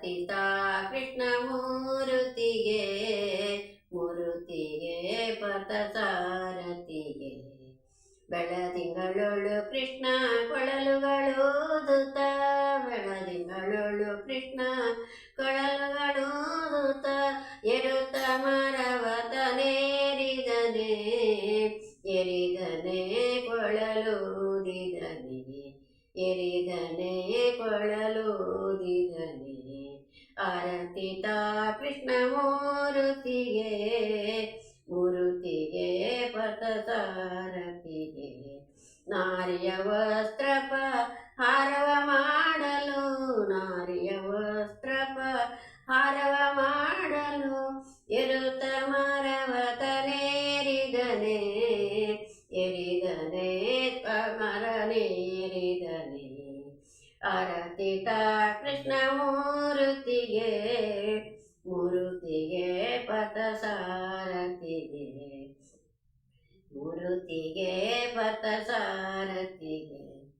ಆರತಿತ ಕೃಷ್ಣ ಮೂರುತಿಗೆ ಮೂರುತಿಗೆ ಪಥ ಸಾರಥಿಗೆ ಬೆಳದಿಂಗಳೊಳು ಕೃಷ್ಣ ಕೊಳಲುಗಳು ಬೆಳ ಬೆಳದಿಂಗಳೊಳು ಕೃಷ್ಣ ಕೊಳಲುಗಳು ದುತ. ಎರುತ ಮರವತನೇರಿದನೆ ಎರಿದನೆ ಕೊಳಲೂದಿದನೆ ಎರಿದನೆ ಕೊಳಲೂದಿದನೆ ಆರತಿತ ಕೃಷ್ಣ ಮೂರುತಿಗೆ ಮೂರುತಿಗೆ ಪಥಸಾರತಿಗೆ ನಾರಿಯ ವಸ್ತ್ರಪ ಹಾರವ ಮಾಡಲು, ನಾರಿಯ ವಸ್ತ್ರಪ ಹಾರವ ಮಾಡಲು ಎರುತ ಮರವತನೇರಿದನೆ ಎರಿದನೆ ಮರನೇರಿದನೆ ಅರತಿತ ಕೃಷ್ಣ ಮೂರುತಿಗೆ ಮೂರುತಿಗೆ ಪಥ ಸಾರಥಿಗೆ ಮೂರುತಿಗೆ ಪಥ ಸಾರಥಿ